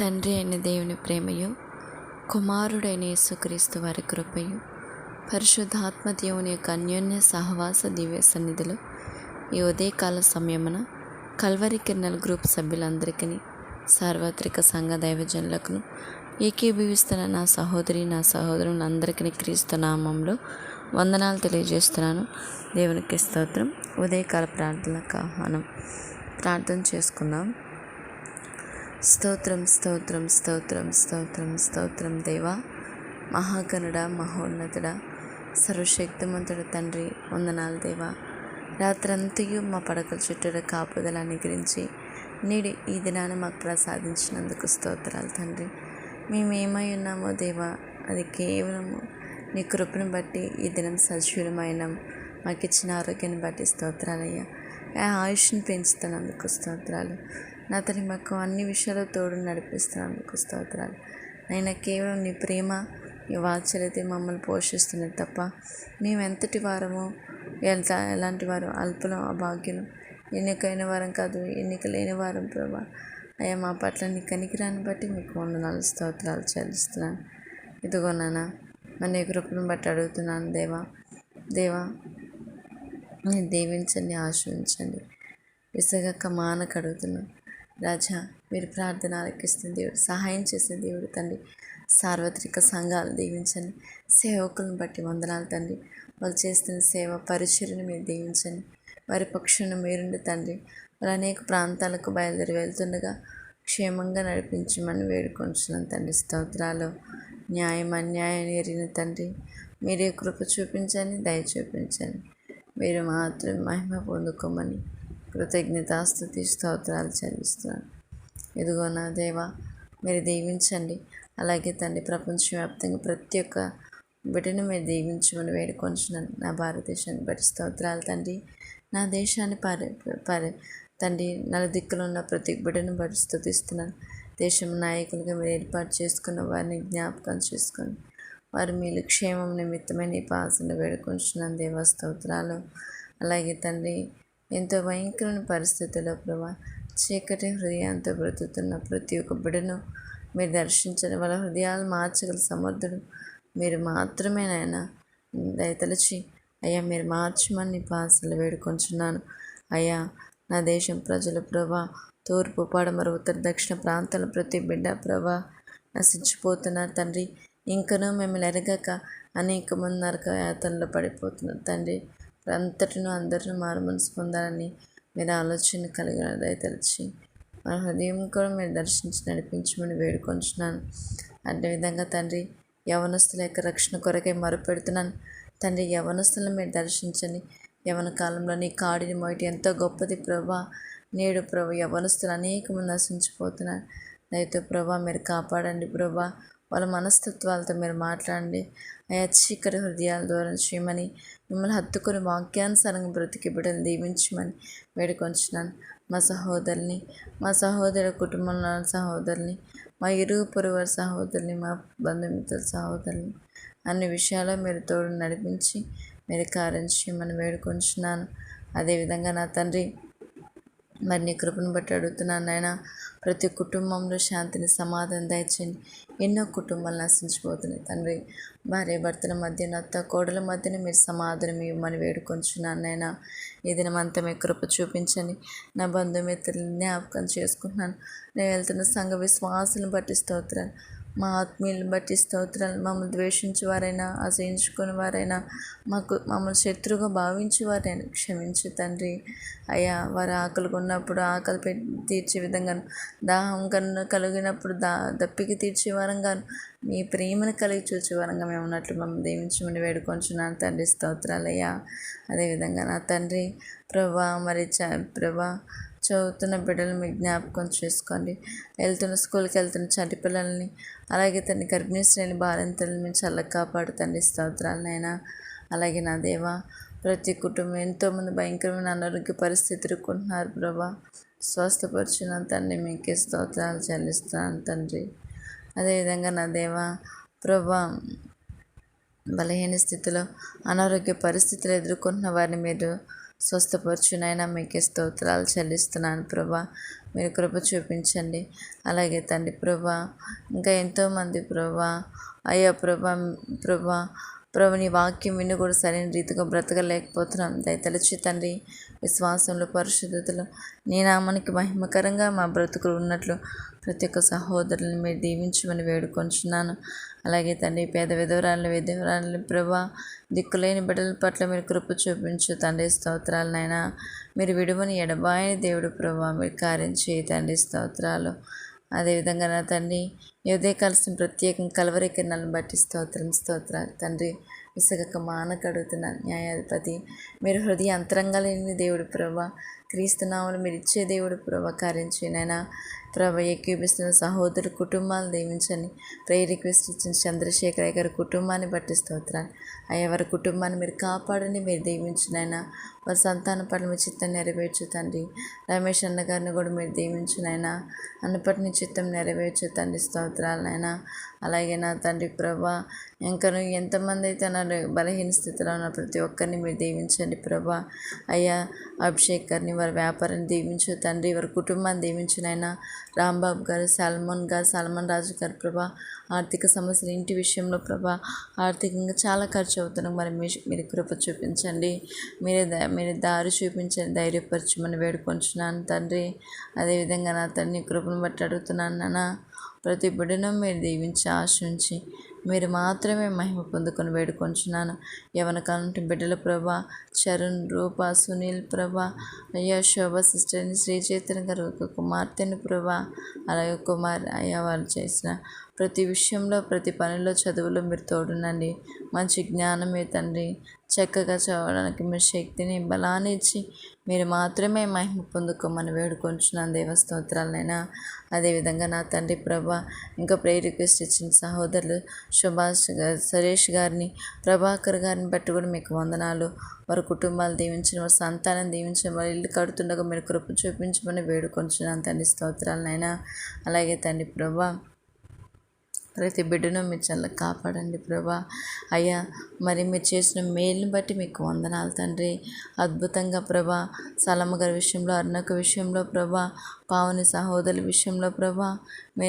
తండ్రి అయిన దేవుని ప్రేమయు కుమారుడైన యేసుక్రీస్తు వారి కృపయు పరిశుద్ధాత్మ దేవుని యొక్క అన్యోన్య సహవాస దివ్య సన్నిధిలో ఈ ఉదయకాల సమయమున కల్వరి కిరణల్ గ్రూప్ సభ్యులందరికీ సార్వత్రిక సంఘ దైవజనులకు ఏకీభవిస్తున్న నా సహోదరి నా సహోదరులందరికీ క్రీస్తు నామంలో వందనాలు తెలియజేస్తున్నాను. దేవునికి స్తోత్రం. ఉదయకాల ప్రార్థనలకు ఆహ్వానం. ప్రార్థన చేసుకుందాం. స్తోత్రం స్తోత్రం స్తోత్రం స్తోత్రం స్తోత్రం దేవా. మహాగణుడ మహోన్నతుడ సర్వశక్తిమంతుడ తండ్రి వందనాలు దేవా. రాత్రంతయు మా పడకల చుట్టూర కాపుదల అనుగ్రహించి నేడు ఈ దినాన్ని మాకు ప్రసాదించినందుకు స్తోత్రాలు తండ్రి. మేము ఏమై ఉన్నామో దేవా అది కేవలము నీ కృపను బట్టి ఈ దినం సజీవమైన. మాకు ఇచ్చిన ఆరోగ్యాన్ని బట్టి స్తోత్రాలయ్యా. ఆయుష్ని పెంచుతున్నందుకు స్తోత్రాలు. నా తని మాకు అన్ని విషయాలు తోడు నడిపిస్తున్నందుకు స్తోత్రాలు. ఆయన కేవలం నీ ప్రేమ నీ వాత్సల్యత మమ్మల్ని పోషిస్తున్నది తప్ప మేము ఎంతటి వారమో ఎంత ఎలాంటి వారు అల్పులం అభాగ్యులం ఎన్నికైన వారం కాదు ఎన్నిక లేని వారం ప్రభా. అయ్యా మా పట్ల నీ కనికిరాన్ని బట్టి మీకు వందనాలు స్తోత్రాలు చెల్లిస్తున్నాను. ఇదిగో నాన్న మన కృపను బట్టి అడుగుతున్నాను దేవా. దేవా దీవించండి ఆశ్రయించండి. విసగక మానక అడుగుతున్నాను. రాజా మీరు ప్రార్థన ఆలకిస్తున్న దేవుడు సహాయం చేసిన దేవుడు తండ్రి. సార్వత్రిక సంఘాలు దీవించండి. సేవకులను బట్టి వందనాలు తండ్రి. వాళ్ళు చేస్తున్న సేవ పరిచయను మీరు దీవించండి. వారి పక్షులను మీరుండి తండ్రి. వారు అనేక ప్రాంతాలకు బయలుదేరి వెళ్తుండగా క్షేమంగా నడిపించమని వేడుకొంచున్నాను తండ్రి. స్తోత్రాలు న్యాయం అన్యాయం ఎరిగిన తండ్రి. మీరే కృప చూపించండి దయ చూపించండి. మీరు మాత్రం మహిమ పొందుకోమని కృతజ్ఞతాస్థుతి స్తోత్రాలు చెల్లిస్తున్నాను. ఇదిగో నా దేవా మీరు దీవించండి. అలాగే తండ్రి ప్రపంచవ్యాప్తంగా ప్రతి ఒక్క బిడ్డను మీరు దీవించమని వేడుకొంచున్నాను. నా భారతదేశాన్ని బట్టి స్తోత్రాలు తండ్రి. నా దేశాన్ని పరి పరి తండ్రి నలుదిక్కులో ఉన్న ప్రతి బిడ్డను బట్టి స్థుతిస్తున్నాను దేశం నాయకులుగా మీరు ఏర్పాటు చేసుకున్న వారిని జ్ఞాపకం చేసుకొని వారు మీరు క్షేమం నిమిత్తమైన ఈ పాసను వేడుకొంచున్నాను. దేవ స్తోత్రాలు. అలాగే తండ్రి ఎంతో భయంకరమైన పరిస్థితుల్లో ప్రభా చీకటి హృదయంతో బ్రతుకుతున్న ప్రతి ఒక్క బిడను మీరు దర్శించండి. వాళ్ళ హృదయాలు మార్చగల సమర్థుడు మీరు మాత్రమే నాయన. దయతలచి అయ్యా మీరు మార్చమని పాసలు వేడుకొంచున్నాను. అయ్యా నా దేశం ప్రజల ప్రభా తూర్పు పడమర ఉత్తర దక్షిణ ప్రాంతాల ప్రతి బిడ్డ ప్రభా నశించిపోతున్నారు తండ్రి ఇంకనూ మిమ్మల్ని ఎరగక అనేక మంది నరక యాతనలో పడిపోతున్నారు తండ్రి అంతటిను అందరిని మారు పొందాలని మీరు ఆలోచన కలిగిన దయతలిచి మన హృదయం కూడా మీరు దర్శించి నడిపించమని వేడుకొంచున్నాను. అదేవిధంగా తండ్రి యవనస్తుల యొక్క రక్షణ కొరకై మరుపెడుతున్నాను. తండ్రి యవనస్తులను మీరు దర్శించండి. యవన కాలంలో నీ కాడిని మొయటి ఎంతో గొప్పది ప్రభా. నేడు ప్రభు యవనస్తులు అనేక మంది నశించిపోతున్నారు. దయతో ప్రభా మీరు కాపాడండి ప్రభా. వాళ్ళ మనస్తత్వాలతో మీరు మాట్లాడండి. అయా చీకటి హృదయాల ద్వారా చేయమని మిమ్మల్ని హత్తుకొని వాక్యానుసారంగా బ్రతికి బిడ్డలు దీవించమని వేడుకొంచున్నాను. మా సహోదరుని మా సహోదర కుటుంబంలో సహోదరుని మా ఇరుగు పొరువారి సహోదరుని మా బంధుమిత్రుల సహోదరుని అన్ని విషయాల్లో మీరు తోడు నడిపించి మీరు కార్యం చేయమని వేడుకొంచున్నాను. అదేవిధంగా నా తండ్రి మరి నీ కృపను బట్టి అడుగుతున్నాను నాయన. ప్రతి కుటుంబంలో శాంతిని సమాధానం దయచేయండి. ఎన్నో కుటుంబాలు నశించిపోతున్నాయి. తండ్రి భార్య భర్తల మధ్య నత్త కోడల మధ్యన మీరు సమాధానం ఇవ్వమని వేడుకొంచున్నాను నాయన. ఈ దినమంతా మీ కృప చూపించండి. నా బంధుమిత్రులని జ్ఞాపకం చేసుకుంటున్నాను. నేను వెళ్తున్న సంఘ విశ్వాసాలను బట్టి స్తోత్రాలు. మా ఆత్మీయులను బట్టి స్తోత్రాలు. మమ్మల్ని ద్వేషించే వారైనా అసహించుకుని వారైనా మాకు మమ్మల్ని శత్రువుగా భావించే వారైనా క్షమించు తండ్రి. అయ్యా వారు ఆకలి ఉన్నప్పుడు ఆకలి పెట్టి తీర్చే విధంగా దాహం కన్ను కలిగినప్పుడు దా దప్పికి తీర్చే వారంగాను మీ ప్రేమను కలిగి చూసే వారంగా మేము ఉన్నట్లు మమ్మల్ని దీవించమని వేడుకొంచున్నాను తండ్రి. స్తోత్రాలయ్యా అదేవిధంగా నా తండ్రి ప్రభా మరి చ ప్రభా చదువుతున్న బిడ్డలు మీ జ్ఞాపకం చేసుకోండి. వెళ్తున్న స్కూల్కి వెళ్తున్న చంటి పిల్లల్ని అలాగే తన గర్భిణీ శ్రేణి బాలింతలను చల్లగా కాపాడుతండి. స్తోత్రాలనైనా అలాగే నా దేవా ప్రతి కుటుంబం ఎంతోమంది భయంకరమైన అనారోగ్య పరిస్థితి ఎదుర్కొంటున్నారు ప్రభా. స్వస్థపరిచిన తండ్రి మీకే స్తోత్రాలు చెల్లిస్తున్నాను తండ్రి. అదేవిధంగా నా దేవా ప్రభా బలహీన స్థితిలో అనారోగ్య పరిస్థితులు ఎదుర్కొంటున్న వారిని మీరు స్వస్థపరచునైనా మీకే స్తోత్రాలు చెల్లిస్తున్నాను ప్రభా. మీరు కృప చూపించండి. అలాగే తండ్రి ప్రభా ఇంకా ఎంతోమంది ప్రభా అయ్యా ప్రభా ప్రభా ప్రభు నీ వాక్యం విని కూడా సరైన రీతిగా బ్రతకలేకపోతున్నాం. దయతలచి తండ్రి విశ్వాసంలో పరిశుద్ధతలో నీ నామానికి మహిమకరంగా మా బ్రతుకులు ఉన్నట్లు ప్రతి ఒక్క సహోదరులను మీరు దీవించమని వేడుకొంచున్నాను. అలాగే తండ్రి పేద విధవరాలను విధవరాలను ప్రభా దిక్కులేని బిడ్డల పట్ల మీరు కృప చూపించు. తండ్రి స్తోత్రాలనైనా మీరు విడువని ఎడబాయని దేవుడు ప్రభా మీరు కార్యం చేయి. తండ్రి స్తోత్రాలు. అదేవిధంగా నా తండ్రి యుదే కలిసిన ప్రత్యేకం కలవరికిరణాలను బట్టి స్తోత్రం స్తోత్రాలు. తండ్రి విసగక మానక అడుగుతున్న న్యాయాధిపతి మీరు హృదయ అంతరంగా లేని దేవుడు ప్రభ క్రీస్తునామలు మీరు ఇచ్చే దేవుడు ప్రభ కార్యం చేయనైనా ప్రభ ఎక్కిపిస్తున్న సహోదరు కుటుంబాలు దీవించండి. ప్రేయర్ రిక్వెస్ట్ ఇచ్చిన చంద్రశేఖర్ గారి కుటుంబాన్ని బట్టి స్తోత్రాలు. అయ్యా వారి కుటుంబాన్ని మీరు కాపాడని మీరు దీవించినైనా వారి సంతాన పట్ల మీ చిత్తం నెరవేర్చు తండ్రి. రమేష్ అన్న గారిని కూడా మీరు దీవించినైనా అన్నపటి చిత్తం నెరవేర్చు తండ్రి స్తోత్రాలనైనా అలాగే నా తండ్రి ప్రభా ఇంకను ఎంతమంది అయితే నా బలహీన స్థితిలో ఉన్న ప్రతి ఒక్కరిని మీరు దీవించండి ప్రభా. అయ్యా అభిషేక్ గారిని వారి వ్యాపారాన్ని దీవించు. తండ్రి వారి కుటుంబాన్ని దీవించినైనా రాంబాబు గారు సల్మాన్ గారు సల్మాన్ రాజు గారు ప్రభా ఆర్థిక సమస్యలు ఇంటి విషయంలో ప్రభా ఆర్థికంగా చాలా ఖర్చు అవుతున్నాం మరి మీ మీరు కృప చూపించండి. మీరే మీరు దారి చూపించండి. ధైర్యపరచమని వేడుకొంచున్నాను తండ్రి. అదేవిధంగా నా తండ్రి కృపను బట్టి అడుగుతున్నాను నాన్న ప్రతి బిడ్డను మీరు దీవించి ఆశించి మీరు మాత్రమే మహిమ పొందుకొని వేడుకొంచున్నాను. యవన కాలంటి బిడ్డల ప్రభ చరణ్ రూప సునీల్ ప్రభ అయ్యా శోభ సిస్టర్ని శ్రీ చైతన్య గారు ఒక కుమార్తెని ప్రభ అలాగే కుమార్ అయ్యా వారు చేసిన ప్రతి విషయంలో ప్రతి పనిలో చదువులో మీరు తోడునండి మంచి జ్ఞానమే తండ్రి. చక్కగా చదవడానికి మీరు శక్తిని బలాన్ని ఇచ్చి మీరు మాత్రమే మహిమ పొందుకోమని వేడుకొంచున్నాను. దేవస్తోత్రాలనైనా అదేవిధంగా నా తండ్రి ప్రభా ఇంకా ప్రే రిక్వెస్ట్ ఇచ్చిన సహోదరులు సుభాష్ గారు సురేష్ గారిని ప్రభాకర్ గారిని బట్టి కూడా మీకు వందనాలు. వారి కుటుంబాలు దీవించిన వారి సంతానం దీవించిన వారి ఇల్లు కడుతుండగా మీరు కృప చూపించమని వేడుకొంచున్నాను. తండ్రి స్తోత్రాలనైనా. అలాగే తండ్రి ప్రభా ప్రతి బిడ్డను మీరు చల్ల కాపాడండి ప్రభా. అయ్యా మరి మీరు చేసిన మేలుని బట్టి మీకు వందనాలు తండ్రి. అద్భుతంగా ప్రభా సలమ్మ గారి విషయంలో అర్ణక విషయంలో ప్రభా పావని సహోదరుల విషయంలో ప్రభా మీ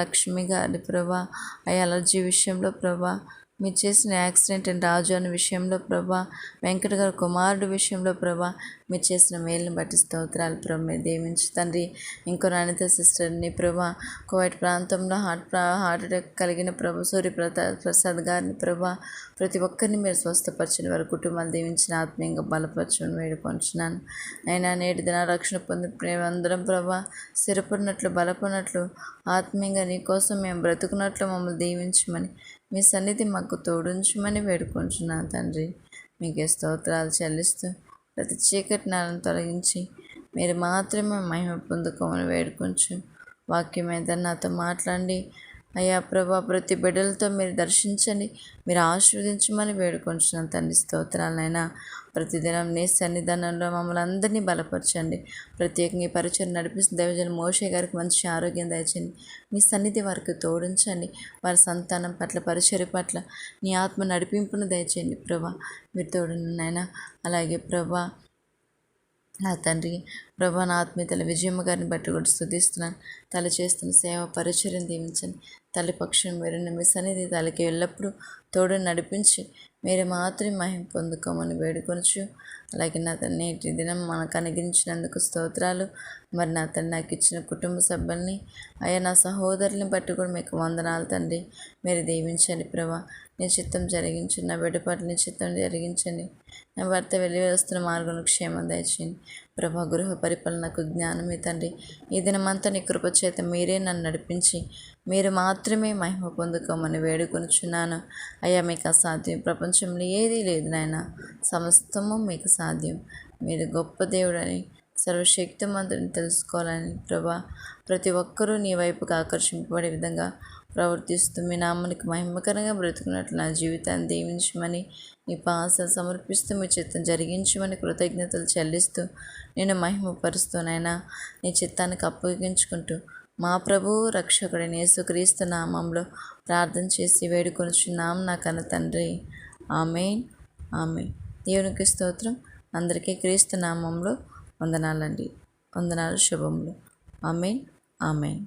లక్ష్మి గారి ప్రభా అయ్యా అలర్జీ విషయంలో ప్రభా మీరు చేసిన యాక్సిడెంట్ అండ్ రాజు అనే విషయంలో ప్రభా వెంకట గారు కుమారుడు విషయంలో ప్రభా మీరు చేసిన మేలుని బట్టి స్తోత్రాలు ప్రభా మీరు దీవించి తండ్రి. ఇంకో నాణ్యత సిస్టర్ని ప్రభా కోవిడ్ ప్రాంతంలో హార్ట్ హార్ట్ అటాక్ కలిగిన ప్రభు సూర్య ప్రసాద్ ప్రసాద్ గారిని ప్రభా ప్రతి ఒక్కరిని మీరు స్వస్థపరిచిన వారి కుటుంబాలు దీవించిన ఆత్మీయంగా బలపరచుని వేడుకొంచున్నాను. అయినా నేటి దిన రక్షణ పొంది మేమందరం ప్రభా స్థిరపడినట్లు బలపడినట్లు ఆత్మీయంగా నీకోసం మేము బ్రతుకున్నట్లు మమ్మల్ని దీవించమని మీ సన్నిధి మాకు తోడుంచమని వేడుకుంటున్నాను తండ్రి. మీకే స్తోత్రాలు చెల్లిస్తూ ప్రతి చీకటి నాలను తొలగించి మీరు మాత్రమే మహిమ పొందుకోమని వేడుకొంచు. వాక్యం ఏదన్నా నాతో మాట్లాడి అయ్యా ప్రభా ప్రతి బిడ్డలతో మీరు దర్శించండి మీరు ఆశీర్వదించమని వేడుకొంచున్నాను తండ్రి స్తోత్రాలనైనా. ప్రతిదినం నీ సన్నిధానంలో మమ్మల్ని అందరినీ బలపరచండి. ప్రత్యేకంగా పరిచయం నడిపిస్తున్న దైవజన మోషే గారికి మంచి ఆరోగ్యం దయచండి మీ సన్నిధి వారికి తోడించండి. వారి సంతానం పట్ల పరిచర్య పట్ల నీ ఆత్మ నడిపింపును దయచేయండి ప్రభా. మీరు తోడునైనా అలాగే ప్రభా నా తండ్రి ప్రభా నా ఆత్మీయతల విజయమ్మ గారిని బట్టి కూడా స్థుతిస్తున్నాను. తల చేస్తున్న సేవ పరిచయం దీవించండి. తల్లి పక్షం మీరు మీ సన్నిధి తలకి ఎల్లప్పుడూ తోడు నడిపించి మీరు మాత్రమే మహిం పొందుకోమని వేడుకొనచ్చు అలాగే నా నేటి దినం మనకు అనుగ్రహించినందుకు స్తోత్రాలు. మరి నా తను నాకు ఇచ్చిన కుటుంబ సభ్యుల్ని అయ్యా నా సహోదరుని బట్టి కూడా మీకు వందనాలు తండ్రి. మీరు దీవించండి ప్రభా. నీ చిత్తం జరిగించండి నా బిడ్డ పట్ల నీ చిత్తం జరిగించండి. నా భర్త వెళ్ళి వస్తున్న మార్గం క్షేమం దయచేయండి. ప్రభా గృహ పరిపాలనకు జ్ఞానమే తండ్రి. ఈ దినమంతా నీ కృపచేత మీరే నన్ను నడిపించి మీరు మాత్రమే మహిమ పొందుకోమని వేడుకొనుచున్నాను. అయ్యా మీకు అసాధ్యం. ప్రపంచంలో ఏదీ లేదు నాయన. సమస్తము మీకు సాధ్యం. మీరు గొప్ప దేవుడని సర్వశక్తిమంతుని తెలుసుకోవాలని ప్రభా ప్రతి ఒక్కరూ నీ వైపుకు ఆకర్షింపబడే విధంగా ప్రవర్తిస్తూ మీ నామానికి మహిమకరంగా బ్రతుకున్నట్లు నా జీవితాన్ని దీవించమని నీ పాస సమర్పిస్తూ మీ చిత్తం జరిగించమని కృతజ్ఞతలు చెల్లిస్తూ నేను మహిమపరుస్తూనైనా నీ చిత్తానికి అప్పగించుకుంటూ మా ప్రభువు రక్షకుడైన యేసుక్రీస్తు నామంలో ప్రార్థన చేసి వేడుకొనిచున్నాం నా కన్న తండ్రి. ఆమె ఆమె దేవునికి స్తోత్రం. అందరికీ క్రీస్తు నామంలో వందనాలండి. వందనాలు శుభములు. ఆమెన్. ఆమెన్.